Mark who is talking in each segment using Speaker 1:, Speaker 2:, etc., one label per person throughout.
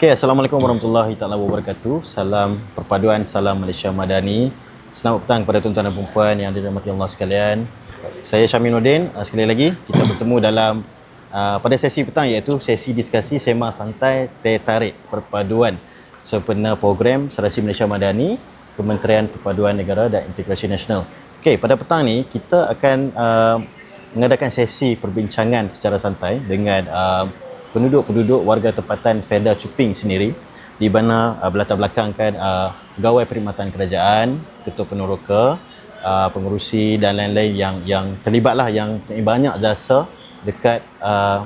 Speaker 1: Okay, Assalamualaikum warahmatullahi taala wabarakatuh. Salam perpaduan, salam Malaysia Madani. Selamat petang kepada tuan-tuan dan puan yang dirahmati Allah sekalian. Saya Syamin Nordin. Uh, Sekali lagi kita bertemu dalam uh, pada sesi petang iaitu sesi diskusi sema santai teh tarik perpaduan sempena program Serasi Malaysia Madani Kementerian Perpaduan Negara dan Integrasi Nasional. Okey, pada petang ni kita akan uh, mengadakan sesi perbincangan secara santai dengan uh, penduduk-penduduk warga tempatan Fedah Cuping sendiri di mana uh, berlatar belakangkan uh, pegawai perkhidmatan kerajaan, ketua peneroka, uh, pengurusi dan lain-lain yang yang terlibatlah yang banyak jasa dekat uh,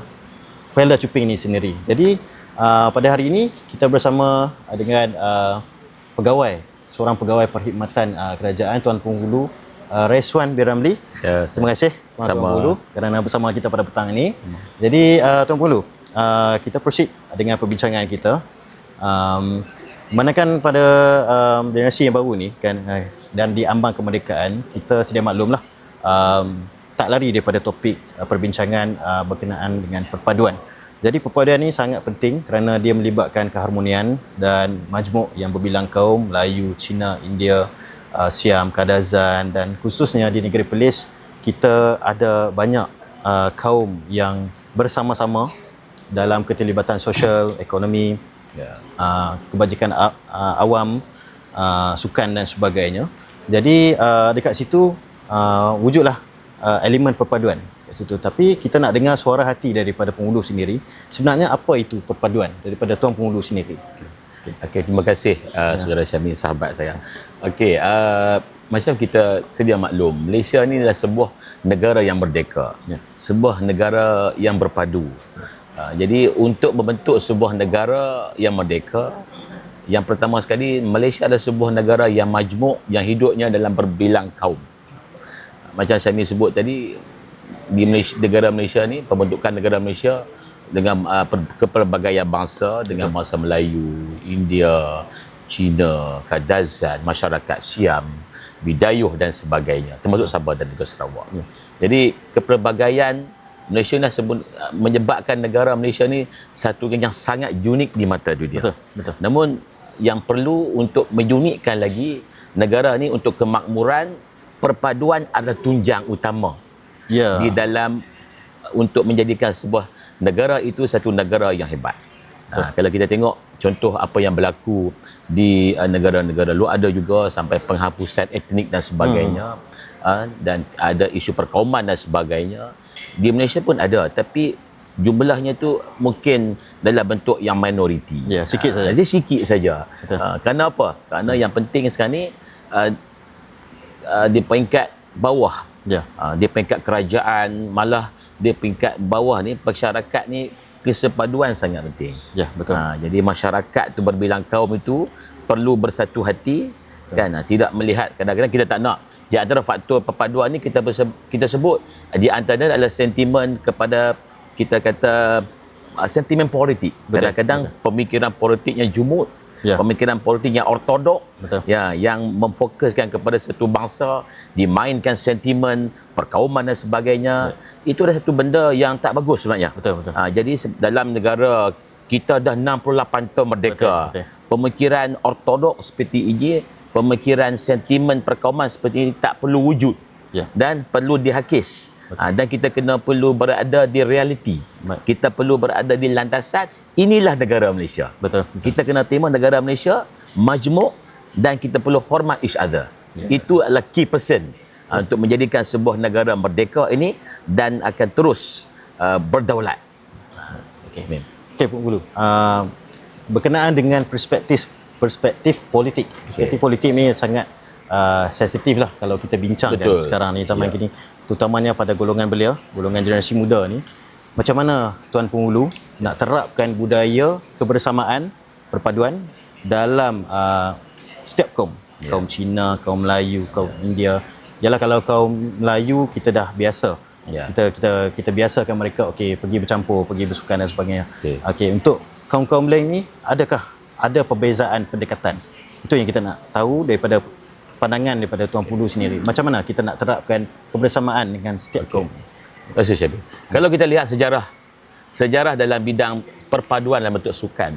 Speaker 1: Fedah Cuping ini sendiri. Jadi uh, pada hari ini kita bersama uh, dengan uh, pegawai seorang pegawai perkhidmatan uh, kerajaan Tuan Penghulu uh, Reswan Biramli.
Speaker 2: Ya,
Speaker 1: Terima kasih Tuan. Penghulu kerana bersama kita pada petang ini. Jadi uh, Tuan Penghulu, uh, kita proceed dengan perbincangan kita. Um, manakan pada um, generasi yang baru ni kan uh, dan di ambang kemerdekaan kita sedia maklumlah um, tak lari daripada topik uh, perbincangan uh, berkenaan dengan perpaduan. Jadi perpaduan ini sangat penting kerana dia melibatkan keharmonian dan majmuk yang berbilang kaum Melayu, Cina, India, uh, Siam, Kadazan dan khususnya di negeri Perlis kita ada banyak uh, kaum yang bersama-sama dalam keterlibatan sosial, ekonomi,
Speaker 2: Ya.
Speaker 1: uh, kebajikan uh, awam, uh, sukan dan sebagainya. Jadi uh, dekat situ uh, wujudlah uh, elemen perpaduan kat situ. Tapi kita nak dengar suara hati daripada penghulu sendiri. Sebenarnya apa itu perpaduan daripada tuan penghulu sendiri?
Speaker 2: Okey, terima kasih uh, saudara Syamil sahabat saya. Okey, uh, macam kita sedia maklum, Malaysia ni adalah sebuah negara yang merdeka.
Speaker 1: Ya.
Speaker 2: Sebuah negara yang berpadu. Uh, jadi untuk membentuk sebuah negara yang merdeka, yang pertama sekali Malaysia adalah sebuah negara yang majmuk yang hidupnya dalam berbilang kaum. Macam saya sebut tadi di Malaysia, negara Malaysia ni pembentukan negara Malaysia dengan uh, kepelbagaian bangsa dengan bangsa Melayu, India, Cina, Kadazan, masyarakat Siam, Bidayuh dan sebagainya termasuk Sabah dan juga Sarawak. Jadi kepelbagaian Malaysia ni sebut, menyebabkan negara Malaysia ni satu yang sangat unik di mata dunia.
Speaker 1: Betul, betul.
Speaker 2: Namun yang perlu untuk menyunikkan lagi negara ni untuk kemakmuran perpaduan adalah tunjang utama
Speaker 1: Ya.
Speaker 2: di dalam untuk menjadikan sebuah negara itu satu negara yang hebat. Ha, kalau kita tengok contoh apa yang berlaku di uh, negara-negara luar ada juga sampai penghapusan etnik dan sebagainya uh, dan ada isu perkauman dan sebagainya. Di Malaysia pun ada tapi jumlahnya tu mungkin dalam bentuk yang minoriti.
Speaker 1: Ya, sikit
Speaker 2: Ah,
Speaker 1: saja.
Speaker 2: Jadi sikit saja.
Speaker 1: Betul.
Speaker 2: Uh, kerana apa? Kerana yang penting sekarang ni uh, uh, di peringkat bawah
Speaker 1: Ya.
Speaker 2: Uh, dia peringkat kerajaan malah dia peringkat bawah ni masyarakat ni kesepaduan sangat penting.
Speaker 1: Ya, betul.
Speaker 2: Ha, jadi masyarakat tu berbilang kaum itu perlu bersatu hati kan ha, tidak melihat kadang-kadang kita tak nak di antara faktor perpaduan ni kita berse, kita sebut di antaranya adalah sentimen kepada kita kata uh, sentimen politik.
Speaker 1: Betul,
Speaker 2: Kadang-kadang pemikiran politik yang jumut,
Speaker 1: Ya.
Speaker 2: pemikiran politik yang ortodok
Speaker 1: Betul.
Speaker 2: ya yang memfokuskan kepada satu bangsa dimainkan sentimen perkauman dan sebagainya itu adalah satu benda yang tak bagus sebenarnya
Speaker 1: Betul, betul.
Speaker 2: ha, jadi dalam negara kita dah 68 tahun merdeka
Speaker 1: Betul, betul.
Speaker 2: pemikiran ortodok seperti ini pemikiran sentimen perkauman seperti ini tak perlu wujud
Speaker 1: Ya.
Speaker 2: dan perlu dihakis ha, dan kita kena perlu berada di realiti
Speaker 1: Baik.
Speaker 2: kita perlu berada di landasan inilah negara Malaysia
Speaker 1: Betul. betul.
Speaker 2: kita kena terima negara Malaysia majmuk dan kita perlu hormat each other.
Speaker 1: Ya.
Speaker 2: Itu adalah key person uh, untuk menjadikan sebuah negara merdeka ini dan akan terus uh, berdaulat.
Speaker 1: Okey. Okey, Puan Gulu. Uh, berkenaan dengan perspektif perspektif politik. Perspektif politik ni sangat uh, sensitif lah kalau kita bincangkan
Speaker 2: Betul.
Speaker 1: sekarang ni zaman
Speaker 2: Ya.
Speaker 1: kini. Terutamanya pada golongan belia, golongan generasi muda ni. Macam mana Tuan Penghulu nak terapkan budaya kebersamaan, perpaduan dalam uh, setiap kaum.
Speaker 2: Ya.
Speaker 1: Kaum Cina, kaum Melayu, kaum India. Yalah kalau kaum Melayu kita dah biasa.
Speaker 2: Ya.
Speaker 1: Kita kita kita biasakan mereka okey pergi bercampur, pergi bersukan dan sebagainya.
Speaker 2: Okey.
Speaker 1: Okey, untuk kaum-kaum lain ni adakah ada perbezaan pendekatan? Itu yang kita nak tahu daripada pandangan daripada Tuan Pulu sendiri. Macam mana kita nak terapkan kebersamaan dengan setiap kaum?
Speaker 2: Terima kasih Syabil. Kalau kita lihat sejarah sejarah dalam bidang perpaduan dalam bentuk sukan.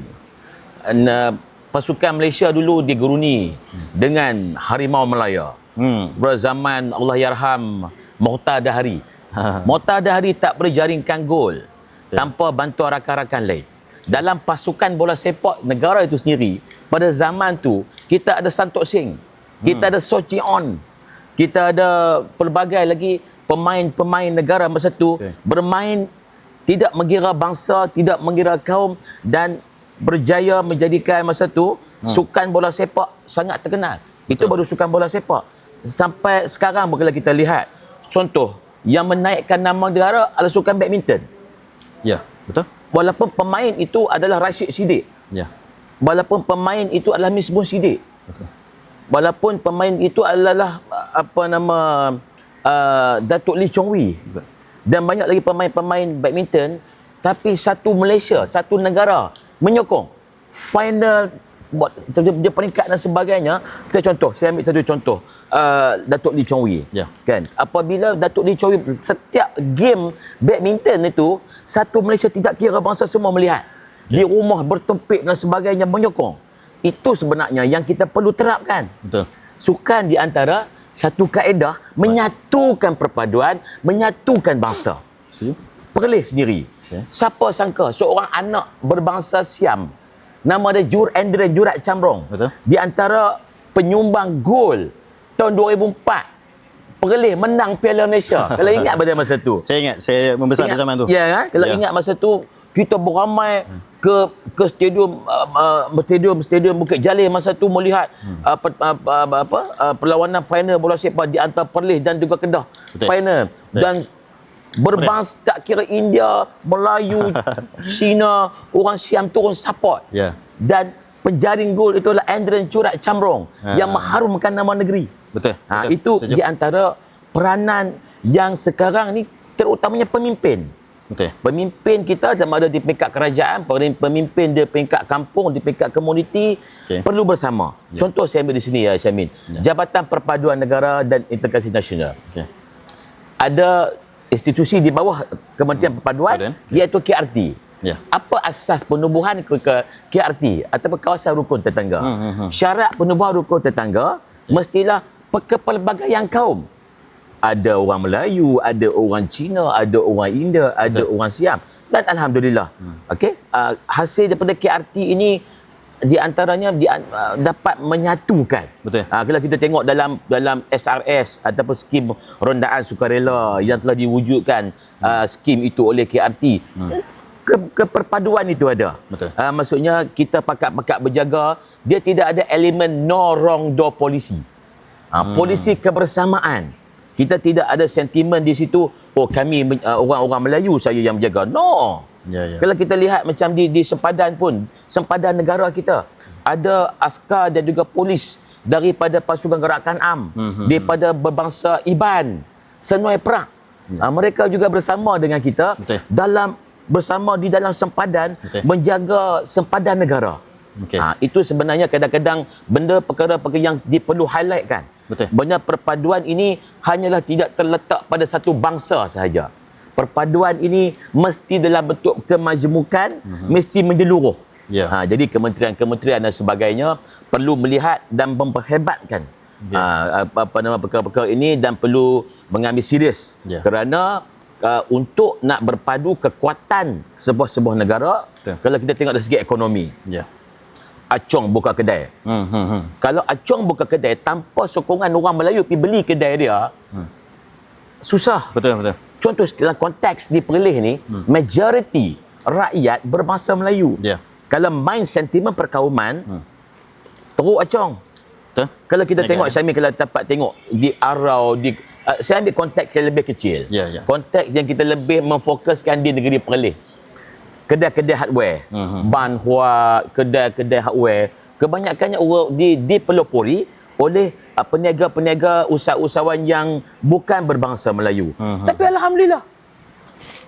Speaker 2: na, pasukan Malaysia dulu digeruni dengan harimau Melaya.
Speaker 1: Hmm.
Speaker 2: Berzaman Allah yarham Mohtar Dahari.
Speaker 1: Ha.
Speaker 2: Mohtar Dahari tak boleh jaringkan gol tanpa bantuan rakan-rakan lain. Dalam pasukan bola sepak negara itu sendiri, pada zaman tu kita ada Santok Singh, kita ada Sochi On, kita ada pelbagai lagi pemain-pemain negara masa tu
Speaker 1: Okey.
Speaker 2: bermain tidak mengira bangsa, tidak mengira kaum dan berjaya menjadikan masa tu sukan bola sepak sangat terkenal. Itu baru sukan bola sepak. Sampai sekarang bila kita lihat contoh yang menaikkan nama negara adalah sukan badminton.
Speaker 1: Ya, betul?
Speaker 2: Walaupun pemain itu adalah Rashid Siddiq.
Speaker 1: Ya.
Speaker 2: Walaupun pemain itu adalah Misbun Siddiq.
Speaker 1: Betul.
Speaker 2: Walaupun pemain itu adalah apa nama uh, Datuk Lee Chong Wei
Speaker 1: Betul.
Speaker 2: dan banyak lagi pemain-pemain badminton tapi satu Malaysia, satu negara menyokong final buat dia, dia peringkat dan sebagainya kita contoh saya ambil satu contoh uh, Datuk Lee Chong Wei
Speaker 1: Ya.
Speaker 2: kan apabila Datuk Lee Chong Wei setiap game badminton itu satu Malaysia tidak kira bangsa semua melihat di rumah bertempik dan sebagainya menyokong itu sebenarnya yang kita perlu terapkan
Speaker 1: Betul.
Speaker 2: sukan di antara satu kaedah menyatukan perpaduan, menyatukan bangsa.
Speaker 1: Setuju?
Speaker 2: Perlis sendiri.
Speaker 1: Okey.
Speaker 2: Siapa sangka seorang anak berbangsa Siam, nama dia Jur Andre Jurat Camrong.
Speaker 1: Betul.
Speaker 2: Di antara penyumbang gol tahun 2004, Perlis menang Piala Malaysia. Kalau ingat pada masa tu.
Speaker 1: Saya ingat, saya membesar di zaman tu.
Speaker 2: Ya kan? Kalau
Speaker 1: Ya.
Speaker 2: ingat masa tu kita beramai ke ke stadium uh, uh, stadium stadium Bukit Jalil masa tu melihat
Speaker 1: Hmm.
Speaker 2: uh, per, uh, uh, apa uh, perlawanan final bola sepak di antara Perlis dan juga Kedah
Speaker 1: Betul.
Speaker 2: final
Speaker 1: Betul.
Speaker 2: dan berbangsa tak kira India, Melayu, Cina, orang Siam turun support
Speaker 1: Ya.
Speaker 2: dan penjaring gol itu adalah Andren Curat Camrong
Speaker 1: Ha.
Speaker 2: yang mengharumkan nama negeri.
Speaker 1: Betul.
Speaker 2: Ha,
Speaker 1: betul.
Speaker 2: itu
Speaker 1: Setuju.
Speaker 2: di antara peranan yang sekarang ni terutamanya pemimpin.
Speaker 1: Betul.
Speaker 2: Pemimpin kita sama ada di peringkat kerajaan, pem- pemimpin di peringkat kampung, di peringkat komuniti
Speaker 1: Okey.
Speaker 2: perlu bersama.
Speaker 1: Ya.
Speaker 2: Contoh saya ambil di sini ya Syamin.
Speaker 1: Ya.
Speaker 2: Jabatan Perpaduan Negara dan Integrasi Nasional.
Speaker 1: Okey.
Speaker 2: Ada institusi di bawah Kementerian Perpaduan
Speaker 1: Perpaduan.
Speaker 2: iaitu KRT.
Speaker 1: Ya.
Speaker 2: Apa asas penubuhan ke, ke KRT ataupun kawasan rukun tetangga?
Speaker 1: Hmm, hmm, hmm.
Speaker 2: Syarat penubuhan rukun tetangga mestilah pe- kepelbagaian kaum. Ada orang Melayu, ada orang Cina, ada orang India, ada
Speaker 1: Betul.
Speaker 2: orang Siam. Dan alhamdulillah.
Speaker 1: Hmm.
Speaker 2: Okey, uh, hasil daripada KRT ini di antaranya di, uh, dapat menyatukan.
Speaker 1: Betul.
Speaker 2: Ah, kalau kita tengok dalam dalam SRS ataupun skim rondaan sukarela yang telah diwujudkan uh, skim itu oleh KRT, ke, keperpaduan itu ada.
Speaker 1: Betul.
Speaker 2: Ah, maksudnya kita pakat-pakat berjaga, dia tidak ada elemen no wrong do polisi. Ah, polisi kebersamaan. Kita tidak ada sentimen di situ, oh kami ah, orang-orang Melayu saya yang menjaga. No.
Speaker 1: Ya, ya.
Speaker 2: Kalau kita lihat macam di di sempadan pun, sempadan negara kita ada askar dan juga polis daripada pasukan gerakan AM,
Speaker 1: Mhm.
Speaker 2: daripada berbangsa Iban, Senoi Perak. Ha, mereka juga bersama dengan kita
Speaker 1: Betul.
Speaker 2: dalam bersama di dalam sempadan
Speaker 1: Betul.
Speaker 2: menjaga sempadan negara.
Speaker 1: Okey.
Speaker 2: Ha, itu sebenarnya kadang-kadang benda perkara-perkara yang diperlu highlightkan.
Speaker 1: Betul.
Speaker 2: Benda perpaduan ini hanyalah tidak terletak pada satu bangsa sahaja. Perpaduan ini mesti dalam bentuk kemajmukan, mesti menyeluruh.
Speaker 1: Ya.
Speaker 2: Ha, jadi kementerian-kementerian dan sebagainya perlu melihat dan memperhebatkan
Speaker 1: Ya.
Speaker 2: ha, apa, nama perkara-perkara ini dan perlu mengambil serius.
Speaker 1: Ya.
Speaker 2: Kerana uh, untuk nak berpadu kekuatan sebuah-sebuah negara,
Speaker 1: Betul.
Speaker 2: kalau kita tengok dari segi ekonomi,
Speaker 1: Ya.
Speaker 2: Acong buka kedai.
Speaker 1: Hmm, hmm, hmm.
Speaker 2: Kalau Acong buka kedai tanpa sokongan orang Melayu pergi beli kedai dia,
Speaker 1: Hmm.
Speaker 2: susah.
Speaker 1: Betul, betul.
Speaker 2: Contoh dalam konteks di Perlis ni, majoriti rakyat berbangsa Melayu.
Speaker 1: Ya.
Speaker 2: Kalau main sentimen perkauman,
Speaker 1: Hmm.
Speaker 2: teruk Acong.
Speaker 1: Betul?
Speaker 2: Kalau kita
Speaker 1: Agak,
Speaker 2: tengok,
Speaker 1: ya.
Speaker 2: Syamil, kalau dapat tengok di Arau, di uh, saya ambil konteks yang lebih kecil.
Speaker 1: Ya, ya.
Speaker 2: Konteks yang kita lebih memfokuskan di negeri Perlis. Kedai-kedai hardware,
Speaker 1: Mhm.
Speaker 2: ban hua, kedai-kedai hardware, kebanyakannya orang di dipelopori oleh uh, peniaga-peniaga usahawan yang bukan berbangsa Melayu.
Speaker 1: Mhm.
Speaker 2: Tapi alhamdulillah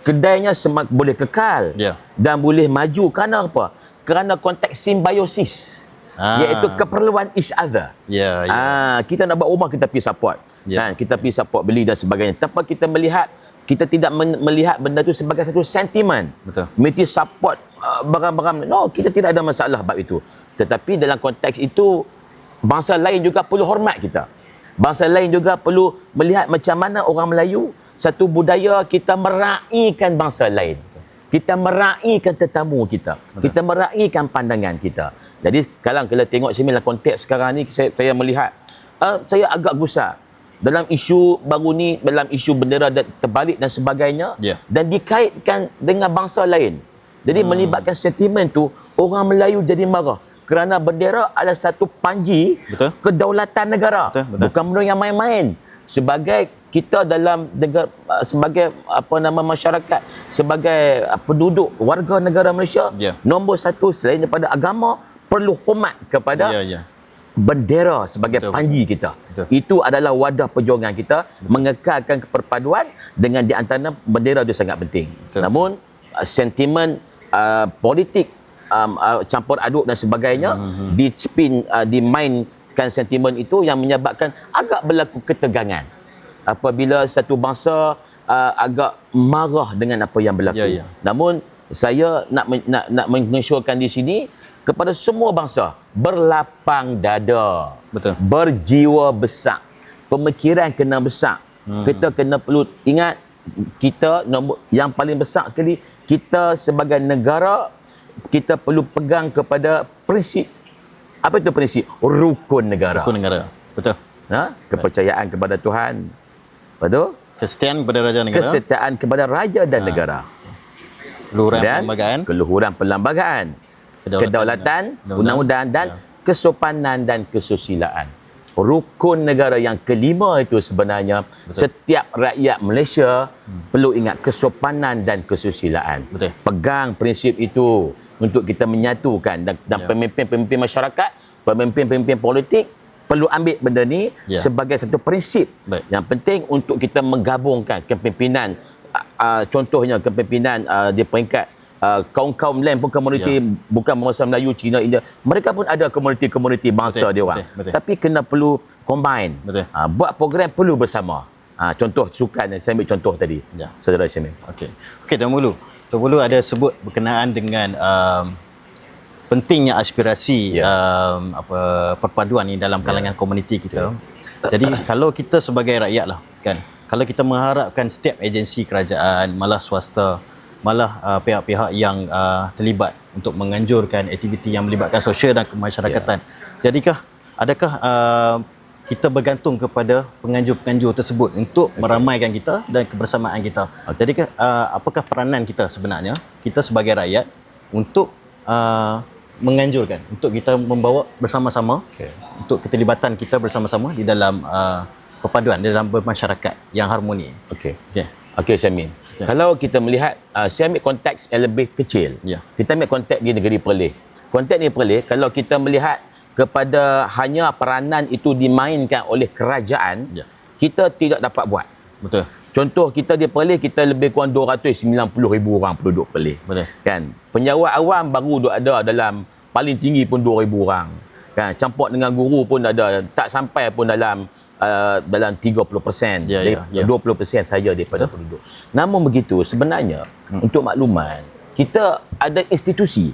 Speaker 2: kedainya semak boleh kekal
Speaker 1: Ya.
Speaker 2: dan boleh maju kerana apa? Kerana konteks simbiosis.
Speaker 1: Ah.
Speaker 2: Iaitu keperluan each other.
Speaker 1: Ya, ya.
Speaker 2: Ah, kita nak buat rumah kita pergi support.
Speaker 1: Ya.
Speaker 2: Kan? Kita pergi support beli dan sebagainya. Tanpa kita melihat kita tidak men- melihat benda tu sebagai satu sentimen.
Speaker 1: Betul.
Speaker 2: Mesti support uh, barang-barang no kita tidak ada masalah bab itu tetapi dalam konteks itu bangsa lain juga perlu hormat kita bangsa lain juga perlu melihat macam mana orang Melayu satu budaya kita meraihkan bangsa lain kita meraihkan tetamu kita
Speaker 1: Betul.
Speaker 2: kita meraihkan pandangan kita jadi kalau kita tengok sini dalam konteks sekarang ni saya, saya melihat uh, saya agak gusar dalam isu baru ni dalam isu bendera dan terbalik dan sebagainya
Speaker 1: Ya.
Speaker 2: dan dikaitkan dengan bangsa lain. Jadi hmm. melibatkan sentimen tu orang Melayu jadi marah kerana bendera adalah satu panji
Speaker 1: Betul.
Speaker 2: kedaulatan negara.
Speaker 1: Betul, betul.
Speaker 2: Bukan benda yang main-main. Sebagai kita dalam negara sebagai apa nama masyarakat sebagai uh, penduduk warga negara Malaysia
Speaker 1: Ya.
Speaker 2: nombor satu selain daripada agama perlu hormat kepada
Speaker 1: Ya, ya.
Speaker 2: bendera sebagai
Speaker 1: Betul,
Speaker 2: betul, panji kita.
Speaker 1: Betul.
Speaker 2: Itu adalah wadah perjuangan kita betul. mengekalkan keperpaduan dengan di antara bendera itu sangat penting.
Speaker 1: Betul.
Speaker 2: Namun uh, sentimen uh, politik um, uh, campur aduk dan sebagainya
Speaker 1: Hmm,
Speaker 2: mm-hmm. di spin uh, dimainkan sentimen itu yang menyebabkan agak berlaku ketegangan apabila satu bangsa uh, agak marah dengan apa yang berlaku.
Speaker 1: Ya, ya.
Speaker 2: Namun saya nak nak nak mengesyorkan di sini kepada semua bangsa berlapang dada
Speaker 1: Betul.
Speaker 2: berjiwa besar pemikiran kena besar hmm. kita kena perlu ingat kita nombor yang paling besar sekali kita sebagai negara kita perlu pegang kepada prinsip apa itu prinsip rukun negara
Speaker 1: Hukum negara. Betul.
Speaker 2: ha? kepercayaan kepada Tuhan betul
Speaker 1: Kesetiaan kepada raja negara.
Speaker 2: kesetiaan kepada raja dan negara
Speaker 1: Keluhuran
Speaker 2: dan
Speaker 1: perlembagaan.
Speaker 2: keluhuran perlembagaan
Speaker 1: Kedaulatan,
Speaker 2: kedaulatan,
Speaker 1: undang-undang,
Speaker 2: undang-undang dan
Speaker 1: ya.
Speaker 2: kesopanan dan kesusilaan. Rukun negara yang kelima itu sebenarnya
Speaker 1: Betul.
Speaker 2: setiap rakyat Malaysia hmm. perlu ingat kesopanan dan kesusilaan.
Speaker 1: Betul.
Speaker 2: Pegang prinsip itu untuk kita menyatukan dan, dan
Speaker 1: Ya.
Speaker 2: pemimpin-pemimpin masyarakat, pemimpin-pemimpin politik perlu ambil benda ni
Speaker 1: Ya.
Speaker 2: sebagai satu prinsip
Speaker 1: Baik.
Speaker 2: yang penting untuk kita menggabungkan kepimpinan uh, contohnya kepimpinan uh, di peringkat uh, kaum-kaum lain pun komuniti
Speaker 1: Ya.
Speaker 2: bukan bangsa Melayu, Cina, India. Mereka pun ada komuniti-komuniti bangsa
Speaker 1: Betul,
Speaker 2: dia orang.
Speaker 1: betul, betul.
Speaker 2: Tapi kena perlu combine.
Speaker 1: Betul.
Speaker 2: Uh, buat program perlu bersama. Uh, contoh sukan yang saya ambil contoh tadi.
Speaker 1: Ya.
Speaker 2: Saudara Syamil.
Speaker 1: Okey. Okey, Tuan Mulu. Tuan Mulu ada sebut berkenaan dengan um, pentingnya aspirasi
Speaker 2: Ya.
Speaker 1: um, apa perpaduan ni dalam kalangan komuniti kita. Jadi kalau kita sebagai rakyat lah kan, kalau kita mengharapkan setiap agensi kerajaan, malah swasta, malah uh, pihak-pihak yang uh, terlibat untuk menganjurkan aktiviti yang melibatkan sosial dan kemasyarakatan. Jadikah adakah uh, kita bergantung kepada penganjur-penganjur tersebut untuk meramaikan kita dan kebersamaan kita.
Speaker 2: Okey.
Speaker 1: Jadi uh, apakah peranan kita sebenarnya kita sebagai rakyat untuk uh, menganjurkan untuk kita membawa bersama-sama
Speaker 2: Okay.
Speaker 1: untuk keterlibatan kita bersama-sama di dalam uh, perpaduan di dalam bermasyarakat yang harmoni.
Speaker 2: Okey.
Speaker 1: Okey.
Speaker 2: Okey Syamil.
Speaker 1: Ya.
Speaker 2: Kalau kita melihat uh, saya ambil konteks yang lebih kecil.
Speaker 1: Ya.
Speaker 2: Kita ambil konteks di negeri Perlis. Konteks di Perlis kalau kita melihat kepada hanya peranan itu dimainkan oleh kerajaan,
Speaker 1: Ya.
Speaker 2: kita tidak dapat buat.
Speaker 1: Betul.
Speaker 2: Contoh kita di Perlis kita lebih kurang 290 ribu orang penduduk Perlis.
Speaker 1: Betul.
Speaker 2: Kan? Penjawat awam baru duk ada dalam paling tinggi pun 2000 orang. Kan? Campur dengan guru pun ada tak sampai pun dalam uh, dalam 30%
Speaker 1: Ya,
Speaker 2: dari
Speaker 1: ya, ya.
Speaker 2: 20% saja daripada
Speaker 1: Betul.
Speaker 2: penduduk. Namun begitu sebenarnya hmm. untuk makluman kita ada institusi.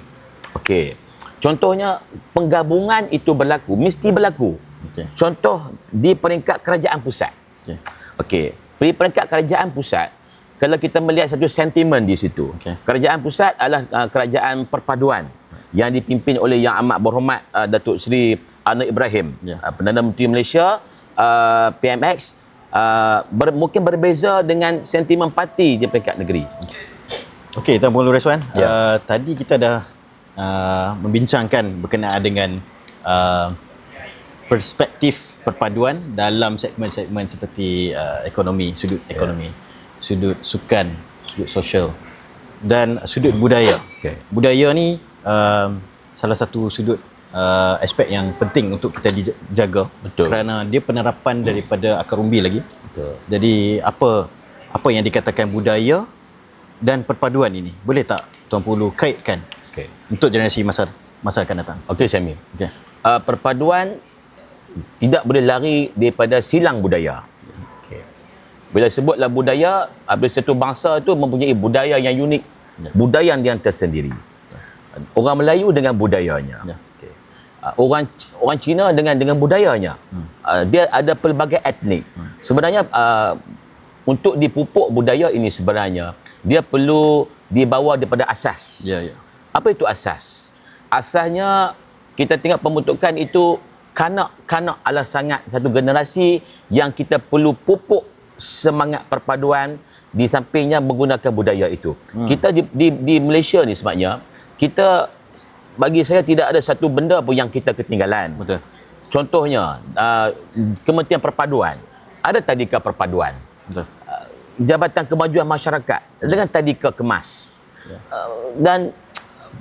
Speaker 2: Okey. Contohnya penggabungan itu berlaku mesti berlaku.
Speaker 1: Okey.
Speaker 2: Contoh di peringkat kerajaan pusat.
Speaker 1: Okey.
Speaker 2: Okey, di peringkat kerajaan pusat, kalau kita melihat satu sentimen di situ.
Speaker 1: Okey.
Speaker 2: Kerajaan pusat adalah uh, kerajaan perpaduan yang dipimpin oleh Yang Amat Berhormat uh, Datuk Seri Anwar Ibrahim,
Speaker 1: Ya.
Speaker 2: uh, Perdana Menteri Malaysia, uh, PMX uh, ber, mungkin berbeza dengan sentimen parti di peringkat negeri.
Speaker 1: Okey, Tuan Pengulu Reswan.
Speaker 2: Ya.
Speaker 1: Uh, tadi kita dah uh, membincangkan berkenaan dengan uh, perspektif perpaduan dalam segmen-segmen seperti uh, ekonomi, sudut ekonomi, sudut sukan, sudut sosial dan sudut budaya.
Speaker 2: Okey.
Speaker 1: Budaya ni uh, salah satu sudut uh, aspek yang penting untuk kita dijaga
Speaker 2: Betul.
Speaker 1: kerana dia penerapan daripada akar umbi lagi.
Speaker 2: Betul.
Speaker 1: Jadi apa apa yang dikatakan budaya dan perpaduan ini boleh tak Tuan Pulu kaitkan
Speaker 2: Okey.
Speaker 1: untuk generasi masa masa akan datang?
Speaker 2: Okey Syamil.
Speaker 1: Okey.
Speaker 2: Uh, perpaduan tidak boleh lari daripada silang budaya. Okay. Bila sebutlah budaya, habis satu bangsa itu mempunyai budaya yang unik,
Speaker 1: Ya.
Speaker 2: budaya yang tersendiri. Orang Melayu dengan budayanya.
Speaker 1: Ya.
Speaker 2: Okey. Uh, orang orang Cina dengan dengan budayanya.
Speaker 1: Hmm.
Speaker 2: Uh, dia ada pelbagai etnik. Sebenarnya uh, untuk dipupuk budaya ini sebenarnya dia perlu dibawa daripada asas.
Speaker 1: Ya, ya.
Speaker 2: Apa itu asas? Asasnya kita tengok pembentukan itu kanak-kanak adalah sangat satu generasi yang kita perlu pupuk semangat perpaduan di sampingnya menggunakan budaya itu. Hmm. Kita di, di, di Malaysia ni sebabnya kita bagi saya tidak ada satu benda pun yang kita ketinggalan.
Speaker 1: Betul.
Speaker 2: Contohnya uh, Kementerian Perpaduan ada tadika perpaduan.
Speaker 1: Betul.
Speaker 2: Jabatan Kemajuan Masyarakat dengan tadika kemas.
Speaker 1: Ya.
Speaker 2: Uh, dan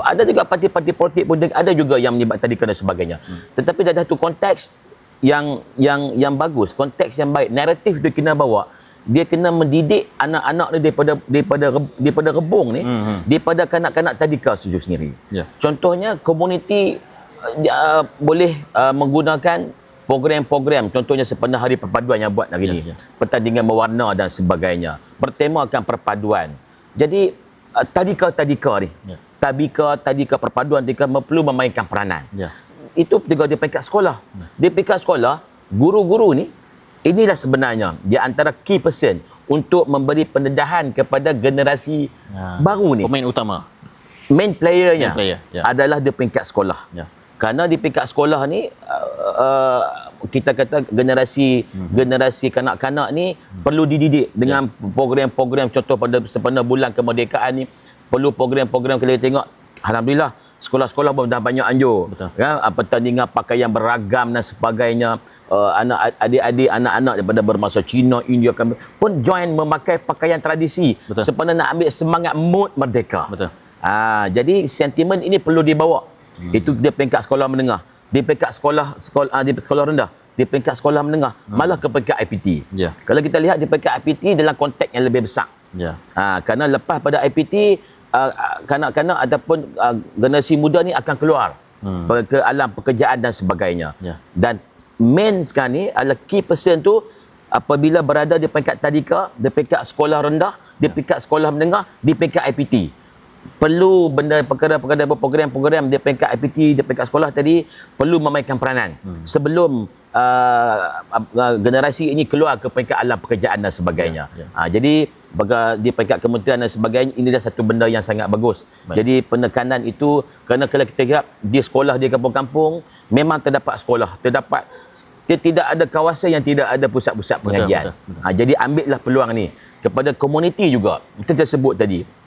Speaker 2: ada juga parti-parti politik pun ada juga yang menyebab tadika dan sebagainya.
Speaker 1: Hmm.
Speaker 2: Tetapi ada satu konteks yang yang yang bagus, konteks yang baik, naratif dia kena bawa. Dia kena mendidik anak-anak dia daripada daripada daripada rebung ni,
Speaker 1: Hmm, hmm.
Speaker 2: daripada kanak-kanak tadika setuju sendiri.
Speaker 1: Ya.
Speaker 2: Contohnya komuniti uh, boleh uh, menggunakan program-program contohnya sepenuh hari perpaduan yang buat hari
Speaker 1: Ya,
Speaker 2: ini.
Speaker 1: ya.
Speaker 2: Pertandingan mewarna dan sebagainya. Bertemakan perpaduan. Jadi uh, tadika-tadika ni.
Speaker 1: Ya.
Speaker 2: Tabika, tadika perpaduan tadika perlu memainkan peranan.
Speaker 1: Ya.
Speaker 2: Itu juga di peringkat sekolah. Di peringkat sekolah, guru-guru ni inilah sebenarnya di antara key person untuk memberi pendedahan kepada generasi
Speaker 1: Ya.
Speaker 2: baru ni
Speaker 1: Pemain utama.
Speaker 2: main playernya
Speaker 1: Main player, ya.
Speaker 2: adalah di peringkat sekolah.
Speaker 1: Ya.
Speaker 2: Kerana di peringkat sekolah ni uh, uh, kita kata generasi
Speaker 1: Mhm.
Speaker 2: generasi kanak-kanak ni perlu dididik dengan
Speaker 1: Ya.
Speaker 2: program-program contoh pada sepenuh bulan kemerdekaan ni perlu program-program kita tengok alhamdulillah sekolah-sekolah pun dah banyak anjur
Speaker 1: Betul.
Speaker 2: ya uh, pertandingan pakaian beragam dan sebagainya uh, anak adik-adik anak-anak daripada bermasa Cina India kan pun join memakai pakaian tradisi
Speaker 1: Betul.
Speaker 2: sepenuh nak ambil semangat mood merdeka
Speaker 1: Betul.
Speaker 2: Ah, jadi sentimen ini perlu dibawa. Hmm. Itu di peringkat sekolah menengah. Di peringkat sekolah sekolah ah, di sekolah rendah, di peringkat sekolah menengah, hmm. malah ke peringkat IPT.
Speaker 1: Ya.
Speaker 2: Kalau kita lihat di peringkat IPT dalam konteks yang lebih besar.
Speaker 1: Ya.
Speaker 2: Ah, kerana lepas pada IPT ah, kanak-kanak ataupun ah, generasi muda ni akan keluar
Speaker 1: Hmm.
Speaker 2: ke alam pekerjaan dan sebagainya.
Speaker 1: Ya.
Speaker 2: Dan main sekarang ni adalah key person tu apabila berada di peringkat tadika, di peringkat sekolah rendah, di peringkat sekolah menengah, di peringkat IPT. Perlu benda perkara-perkara program-program di peringkat IPT, di peringkat sekolah tadi perlu memainkan peranan hmm. sebelum uh, uh, generasi ini keluar ke peringkat alam pekerjaan dan sebagainya.
Speaker 1: Ya, ya.
Speaker 2: Ha, jadi baga- di peringkat kementerian dan sebagainya inilah satu benda yang sangat bagus.
Speaker 1: Baik.
Speaker 2: Jadi penekanan itu kerana kalau kita lihat di sekolah di kampung-kampung memang terdapat sekolah, terdapat dia tidak ada kawasan yang tidak ada pusat-pusat
Speaker 1: Betul,
Speaker 2: pengajian.
Speaker 1: betul, betul.
Speaker 2: Ha, jadi ambillah peluang ni kepada komuniti juga. Kita sebut tadi.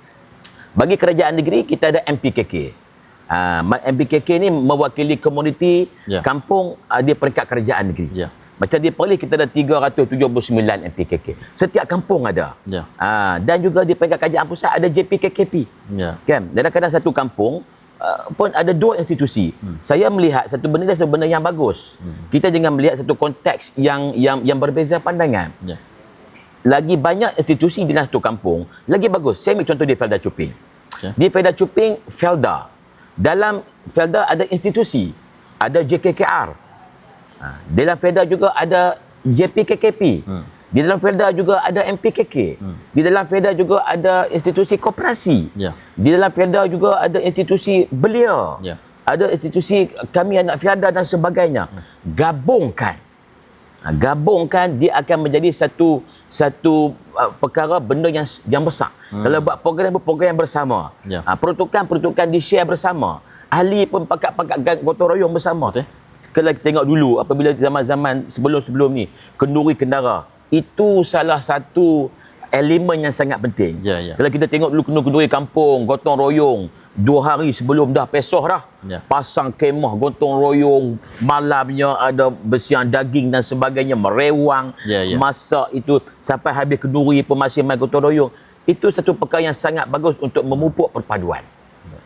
Speaker 2: Bagi kerajaan negeri kita ada MPKK. Ha, ma- MPKK ni mewakili komuniti
Speaker 1: Ya.
Speaker 2: kampung uh, di peringkat kerajaan negeri.
Speaker 1: Ya.
Speaker 2: Macam di Perlis kita ada 379 MPKK. Setiap kampung ada.
Speaker 1: Ya.
Speaker 2: Ha, dan juga di peringkat kerajaan pusat ada JPKKP.
Speaker 1: Ya.
Speaker 2: Kan? Kadang-kadang satu kampung uh, pun ada dua institusi. Hmm. Saya melihat satu benda satu benda yang bagus. Hmm. Kita jangan melihat satu konteks yang yang yang berbeza pandangan.
Speaker 1: Ya.
Speaker 2: Lagi banyak institusi di dalam satu kampung, lagi bagus. Saya ambil contoh di Felda Cuping.
Speaker 1: Ya.
Speaker 2: Di Felda Cuping, Felda. Dalam Felda ada institusi. Ada JKKR. Ha, di dalam Felda juga ada JPKKP.
Speaker 1: Hmm.
Speaker 2: Di dalam Felda juga ada MPKK.
Speaker 1: Hmm.
Speaker 2: Di dalam Felda juga ada institusi koperasi.
Speaker 1: Ya.
Speaker 2: Di dalam Felda juga ada institusi belia.
Speaker 1: Ya.
Speaker 2: Ada institusi kami anak Felda dan sebagainya. Gabungkan. Ha, gabungkan dia akan menjadi satu satu uh, perkara benda yang yang besar. Hmm. Kalau buat program program bersama.
Speaker 1: Ya.
Speaker 2: Ha, peruntukan-peruntukan di share bersama. Ahli pun pakat-pakat gotong royong bersama.
Speaker 1: Betul.
Speaker 2: Kalau kita tengok dulu apabila zaman-zaman sebelum-sebelum ni kenduri kendara itu salah satu elemen yang sangat penting.
Speaker 1: Ya, ya.
Speaker 2: Kalau kita tengok dulu kenduri-kenduri kampung, gotong royong, dua hari sebelum dah pesoh dah.
Speaker 1: Ya.
Speaker 2: Pasang kemah gotong royong, malamnya ada bersihan daging dan sebagainya, merewang,
Speaker 1: Ya, ya.
Speaker 2: masak itu sampai habis kenduri pun masih main gotong royong. Itu satu perkara yang sangat bagus untuk memupuk perpaduan.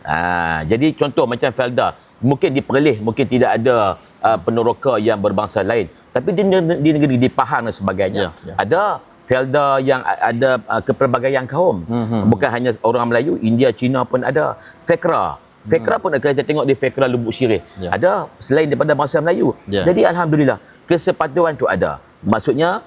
Speaker 2: Ha, jadi contoh macam Felda, mungkin di Perlis mungkin tidak ada uh, peneroka yang berbangsa lain. Tapi di, di negeri di Pahang dan sebagainya,
Speaker 1: Ya, ya.
Speaker 2: ada Felda yang ada uh, kepelbagaian kaum.
Speaker 1: Mhm.
Speaker 2: Bukan hanya orang Melayu, India, Cina pun ada. Fekra. Fekra pun kalau kita tengok di Fekra Lubuk Syirih.
Speaker 1: Hmm. Ya.
Speaker 2: Ada selain daripada bangsa Melayu.
Speaker 1: Ya.
Speaker 2: Jadi Alhamdulillah, kesepatuan tu ada. Maksudnya,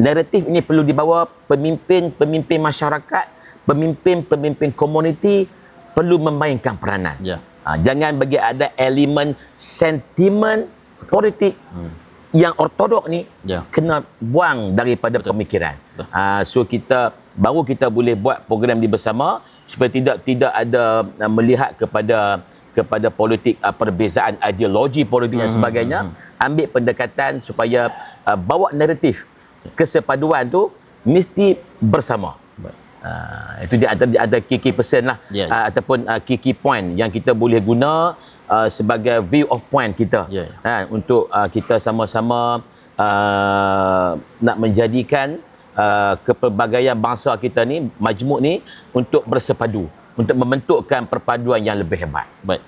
Speaker 2: naratif ini perlu dibawa pemimpin-pemimpin masyarakat, pemimpin-pemimpin komuniti perlu memainkan peranan.
Speaker 1: Ya.
Speaker 2: Ha, jangan bagi ada elemen sentimen politik
Speaker 1: Hmm.
Speaker 2: Yang ortodok ni
Speaker 1: Ya.
Speaker 2: kena buang daripada
Speaker 1: Betul.
Speaker 2: pemikiran.
Speaker 1: Betul.
Speaker 2: Ha, so kita baru kita boleh buat program ni bersama supaya tidak tidak ada uh, melihat kepada kepada politik uh, perbezaan ideologi politik dan
Speaker 1: Hmm,
Speaker 2: sebagainya ambil pendekatan supaya uh, bawa naratif kesepaduan tu mesti bersama.
Speaker 1: Baik.
Speaker 2: Uh, itu dia ada ada key key person lah
Speaker 1: Ya, ya.
Speaker 2: uh, ataupun uh, key key point yang kita boleh guna uh, sebagai view of point kita
Speaker 1: ya.
Speaker 2: ha, untuk uh, kita sama-sama uh, nak menjadikan uh, kepelbagaian bangsa kita ni majmuk ni untuk bersepadu untuk membentukkan perpaduan yang lebih hebat.
Speaker 1: Baik.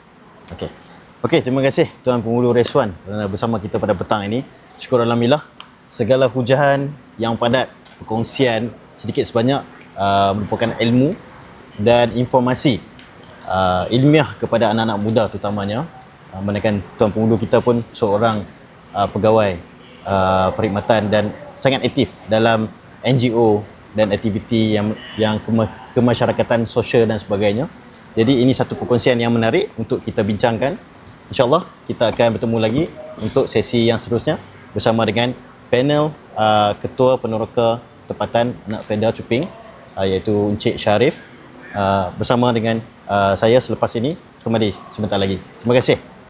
Speaker 1: Okey. Okey, terima kasih Tuan Penghulu Reswan kerana bersama kita pada petang ini. Syukur Alhamdulillah. Segala hujahan yang padat, perkongsian sedikit sebanyak uh, merupakan ilmu dan informasi uh, ilmiah kepada anak-anak muda terutamanya. Uh, Manakan Tuan Penghulu kita pun seorang uh, pegawai uh, perkhidmatan dan sangat aktif dalam NGO dan aktiviti yang yang kema, kemasyarakatan sosial dan sebagainya. Jadi ini satu perkongsian yang menarik untuk kita bincangkan. InsyaAllah kita akan bertemu lagi untuk sesi yang seterusnya bersama dengan panel uh, Ketua Peneroka Tempatan Anak Feda Cuping uh, iaitu Encik Syarif uh, bersama dengan uh, saya selepas ini kembali sebentar lagi. Terima kasih.